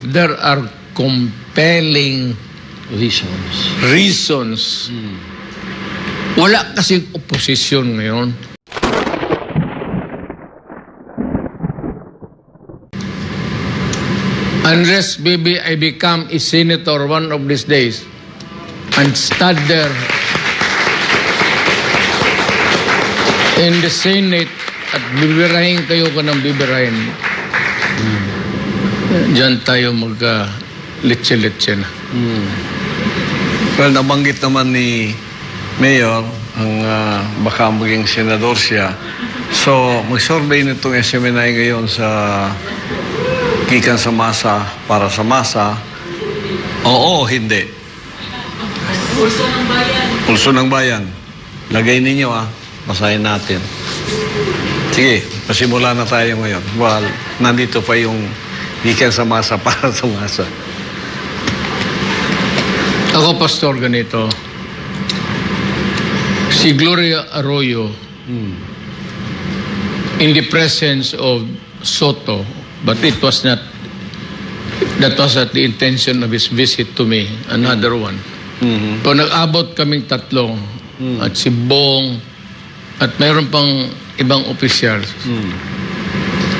there are compelling Reasons. reasons. Wala kasing oposisyon ngayon. Unless maybe I become a senator one of these days and stand there in the Senate at bibirahin kayo ko ng bibirahin. Diyan tayo magka litse-litse na. Well, nabanggit naman ni Mayor ang ah, baka maging senador siya. So, mag-survey nitong SMNI ngayon sa gikan sa masa para sa masa. Oo, hindi. Pulso ng bayan. Pulso ng bayan. Lagay ninyo ah. Basahin natin. Sige, pasimula na tayo ngayon. Well, nandito pa yung gikan sa masa para sa masa. Ako, Pastor, ganito. Si Gloria Arroyo, in the presence of Soto, but it was not, that was at the intention of his visit to me, another one. Mhm. So nag-abot kaming tatlo, at si Bong, at mayroon pang ibang opisyal Mm.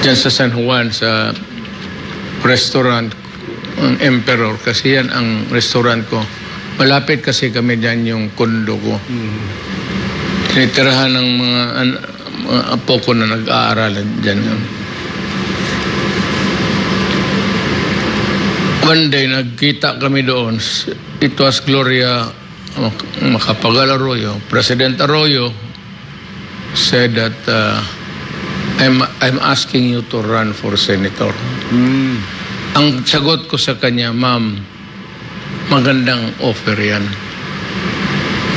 dyan sa San Juan, sa restaurant, ang Emperor, kasi yan ang restaurant ko. Malapit kasi kami dyan yung kondo ko. Tinitirahan ng mga, an- mga apo ko na nag-aaral dyan. One day, nagkita kami doon. It was Gloria Mac- Macapagal Arroyo. President Arroyo said that uh, I'm, I'm asking you to run for senator. Mm. Ang sagot ko sa kanya, ma'am, magandang offer yan.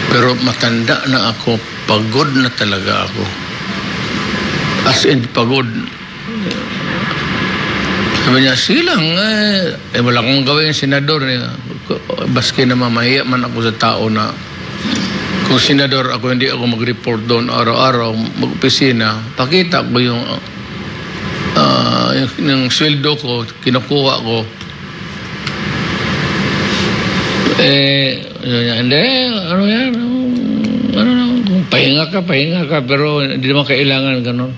Pero matanda na ako, pagod na talaga ako. As in, pagod. Sabi niya, sige lang, eh, eh wala kong gawin senador. Baski na mamahiya man ako sa tao na kung senador ako, hindi ako mag-report doon araw-araw, mag-opisina, pakita ko yung ah, yung, yung sweldo ko, kinukuha ko. Eh, ano hindi, ano yan, ano na, kung pahinga ka, pahinga ka, pero hindi naman kailangan ganun.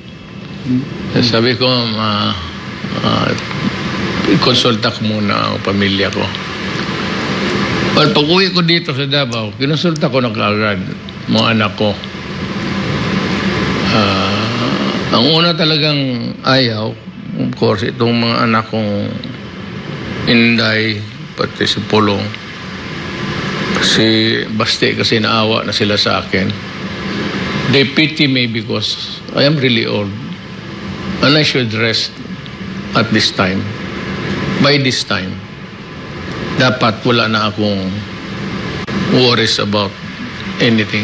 Sabi ko, ma, ah, ikonsulta ko muna ang pamilya ko. Well, pag uwi ko dito sa Davao, kinonsulta ko na kaagad mga anak ko. Ah, ang una talagang ayaw, of course, itong mga anak kong Inday, pati si Pulong. Si Basti kasi naawa na sila sa akin. They pity me because I am really old. And I should rest at this time. By this time. Dapat wala na akong worries about anything.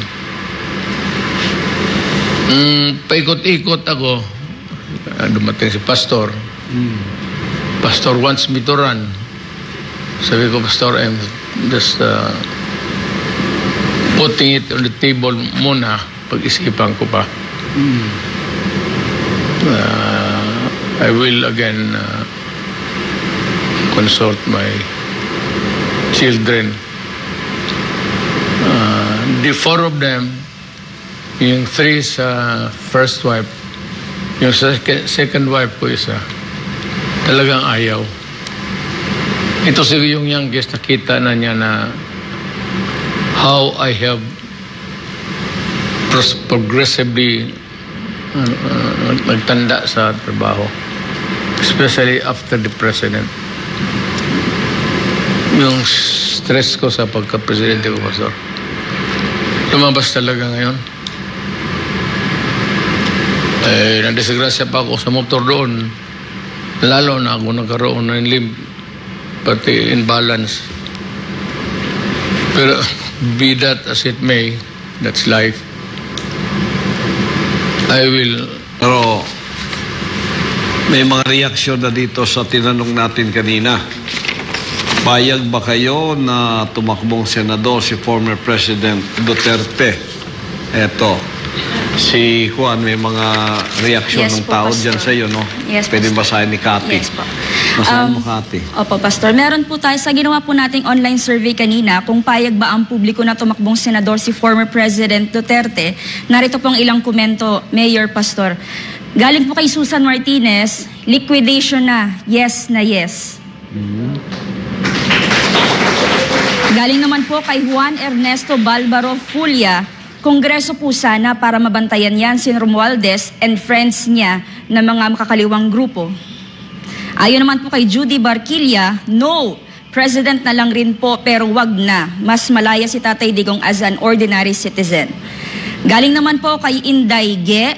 Mm, paikot-ikot ako. Ah, Dumating si Pastor. Pastor wants me to run. Sabi ko, Pastor, I'm just uh, putting it on the table muna. Pag-isipan ko pa. Uh, I will again uh, consult my children. Uh, the four of them, yung three sa first wife, yung second, second wife ko isa, talagang ayaw. Ito si yung youngest, nakita na niya na how I have progressively uh, uh, nagtanda sa trabaho. Especially after the president. Yung stress ko sa pagka-presidente ko, Pastor. Lumabas talaga ngayon. Eh, nadisgrasya pa ako sa motor doon. Lalo na ako nagkaroon ng limb, pati imbalance. Pero be that as it may, that's life. I will Pero may mga reaksyon na dito sa tinanong natin kanina. Payag ba kayo na tumakbong senador si former President Duterte? Eto, si Juan, may mga reaksyon Yes ng po, tao Pastor. dyan sa iyo, no? Yes, Pwede Pastor. basahin ni Cathy. Yes po. Nasaan Um, Makati? Opo, Pastor. Meron po tayo sa ginawa po nating online survey kanina kung payag ba ang publiko na tumakbong senador si former President Duterte. Narito pong ilang komento, Mayor Pastor. Galing po kay Susan Martinez, liquidation na, yes na yes. Galing naman po kay Juan Ernesto Balbaro Fulia, Kongreso po sana para mabantayan yan si Romualdez and friends niya na mga makakaliwang grupo. Ayon naman po kay Judy Barquilla, no, president na lang rin po pero wag na. Mas malaya si Tatay Digong as an ordinary citizen. Galing naman po kay Inday Ge,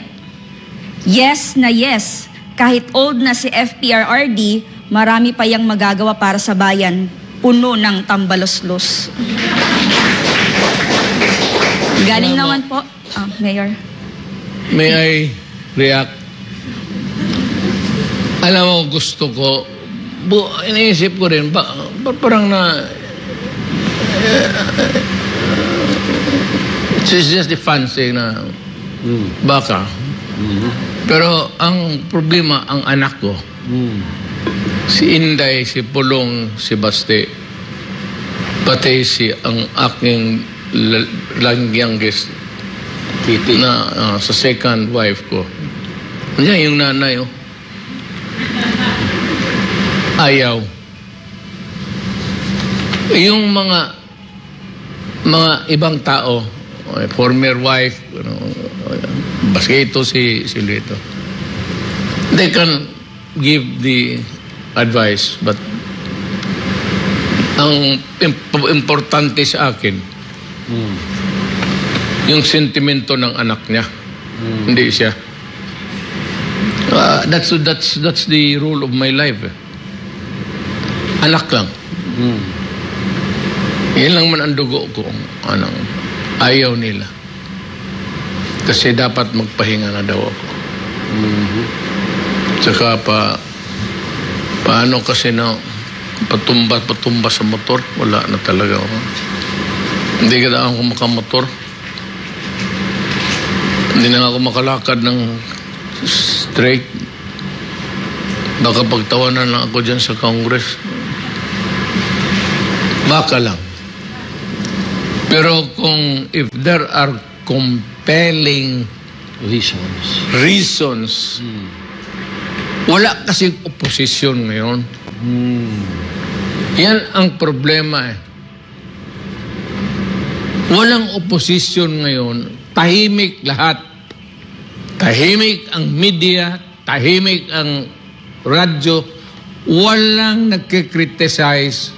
yes na yes. Kahit old na si FPRRD, marami pa yang magagawa para sa bayan. Puno ng tambaloslos. Galing naman po, ah, Mayor. May I react? Alam mo, gusto ko, bu, iniisip ko rin, ba, ba parang na, it's just the fancy na Mm. baka. Pero ang problema, ang anak ko, Mm. Si Inday, si Pulong, si Baste, pati si ang aking l- lang youngest Titi. na ah, sa second wife ko. Yan yung nanay, oh. Ayaw. Yung mga mga ibang tao, former wife, baski ito si, si Lito. They can give the advice, but ang imp- importante sa akin, Mm. yung sentimento ng anak niya. Mm. Hindi siya. Ah, that's that's that's the rule of my life. eh. Anak lang. Mm. Yan lang man ang dugo ko. Anong ayaw nila. Kasi dapat magpahinga na daw ako. Mhm. Tsaka pa paano kasi na patumba patumba sa motor, wala na talaga ako. Hindi ka na ako makamotor. Hindi na ako makalakad ng straight. Baka pagtawanan lang ako dyan sa Congress. Baka lang. Pero kung if there are compelling Reasons. reasons Mm. Wala kasing oposisyon ngayon. Mm. Yan ang problema eh. Walang oposisyon ngayon. Tahimik lahat. Tahimik ang media, tahimik ang radyo. Walang nagkikriticize.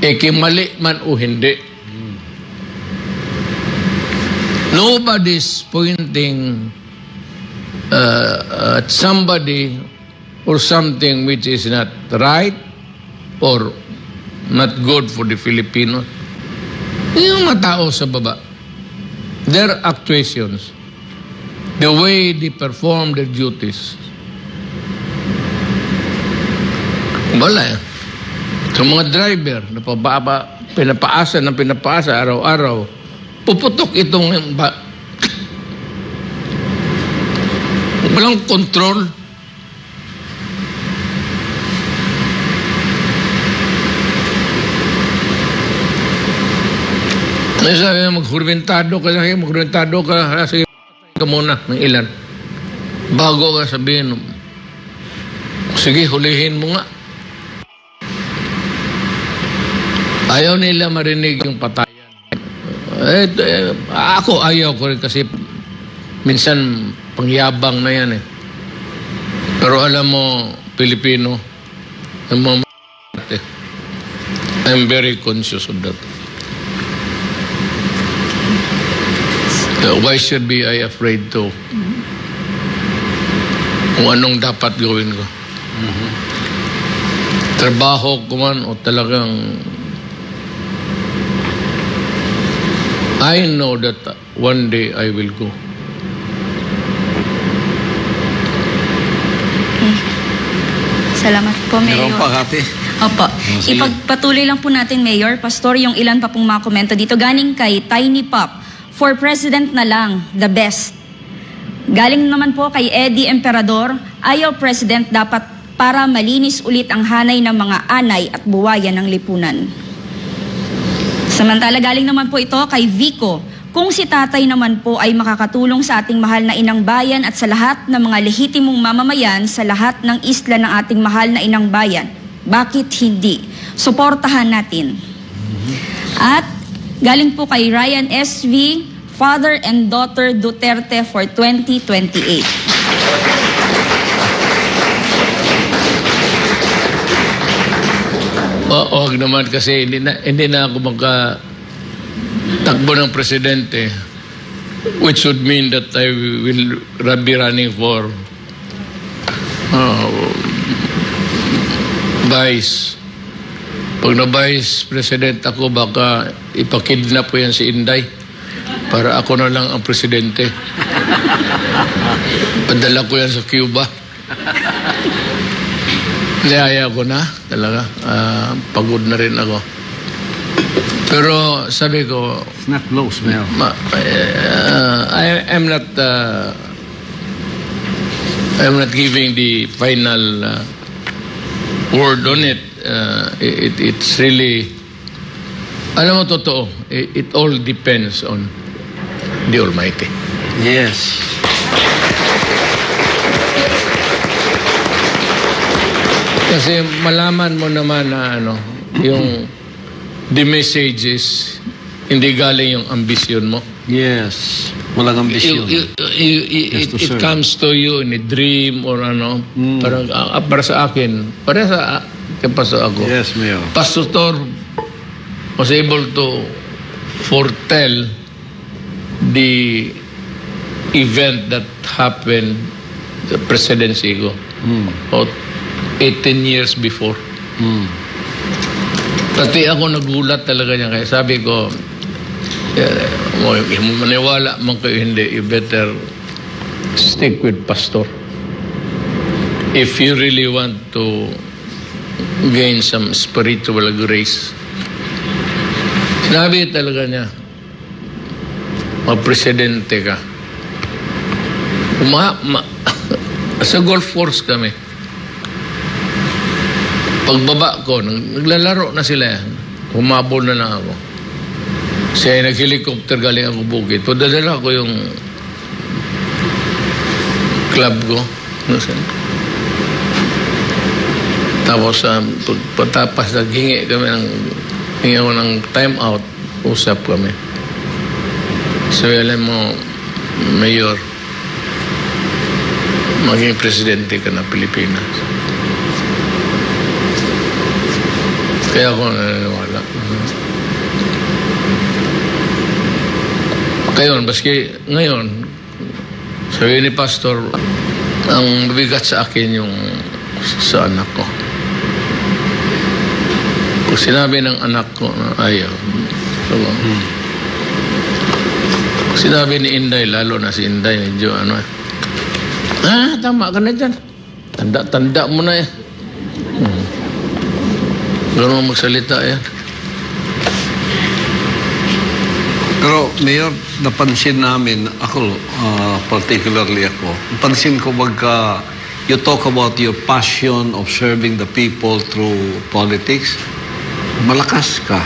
E kimali man o hindi. Nobody's pointing uh, at somebody or something which is not right or not good for the Filipinos. Yung mga tao sa baba, their actuations, the way they perform their duties, wala eh. Sa mga driver na pababa, pinapaasa ng pinapaasa araw-araw, puputok itong ba, walang control. May sabi niya, maghurmentado ka, sige, maghurmentado ka, ah, sige, ka muna ng ilan. Bago ka sabihin, sige, hulihin mo nga. Ayaw nila marinig yung patayan. Eh, eh, ako ayaw ko rin kasi minsan pangyabang na yan eh. Pero alam mo, Pilipino, ang mga eh, I'm very conscious of that. Uh, why should be I afraid to? Kung anong dapat gawin ko. Trabaho ko man o talagang I know that one day I will go. Salamat po, Mayor. Meron pa, Kati? Opo. sige. Ipagpatuloy lang po natin, Mayor, Pastor, yung ilan pa pong mga komento dito. Galing kay Tiny Pop, for President na lang, the best. Galing naman po kay Eddie Emperador, ayaw President, dapat para malinis ulit ang hanay ng mga anay at buwaya ng lipunan. Samantala galing naman po ito kay Vico. Kung si tatay naman po ay makakatulong sa ating mahal na inang bayan at sa lahat ng mga lehitimong mamamayan sa lahat ng isla ng ating mahal na inang bayan, bakit hindi? Suportahan natin. At galing po kay Ryan SV, Father and Daughter Duterte for 2028. O, wag naman kasi hindi na, hindi na ako magka takbo ng presidente which would mean that I will be running for uh, vice. Pag na vice president ako, baka ipakidnap ko yan si Inday para ako na lang ang presidente. Padala ko yan sa Cuba. Ayaw ko na talaga. Ah, pagod na rin ako. Pero sabi ko, It's not close, Mayor. ma, uh, I am not uh, I'm not giving the final uh, word on it. Uh, it. It's really alam mo totoo, it, it all depends on the Almighty. Yes. Kasi malaman mo naman na ano, yung the messages hindi galing yung ambisyon mo. Yes. Walang ambisyon. You- you- you- you- Yes, it, it comes to you in a dream or ano. Mm. Parang, ah, para sa akin, para sa kay Pastor ako. Yes, Mayor. Pastor Tor was able to foretell the event that happened the presidency ko Mm. about 18 years before. Mm. Pati ako nagulat talaga niya kaya sabi ko eh, maniwala man kayo hindi you better stick with pastor. If you really want to gain some spiritual grace sinabi talaga niya mag-presidente ka. Uma, ma, sa golf course kami pagbaba ko, nag- naglalaro na sila yan. Humabol na lang ako. Siya ay nag-helicopter galing ako bukid. Padadala ko yung club ko. Tapos um, pag- pagtapas, naghingi kami ng hingi ako ng time out. Usap kami. Sabi, alam mo, Mayor, maging presidente ka ng Pilipinas. Kaya ako naniniwala. Ngayon, baski ngayon, sabi ni Pastor, ang bigat sa akin yung sa anak ko. Pag sinabi ng anak ko na ayaw, so, pag sinabi ni Inday, lalo na si Inday, medyo ano ah, tama ka na dyan. Tanda-tanda mo na eh. Ganun magsalita yan. Pero, Mayor, napansin namin, ako, ah, particularly ako, napansin ko pagka you talk about your passion of serving the people through politics, malakas ka.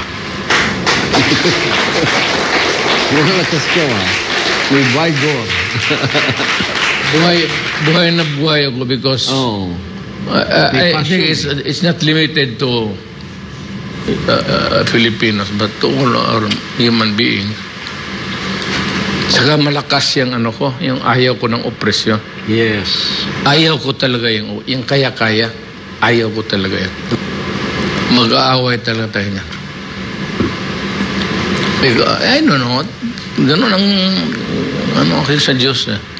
malakas ka, ha? May vigor. Buhay, buhay na buhay ako because oh. uh, I, I think it's, it's not limited to uh, uh, Filipinos but to all our human beings. Saka malakas yung ano ko, yung ayaw ko ng opresyon. Yes. Ayaw ko talaga yung, yung kaya-kaya. Ayaw ko talaga yan. Mag-aaway talaga tayo niya. I don't know. Ganun ang ano kasi sa Diyos eh.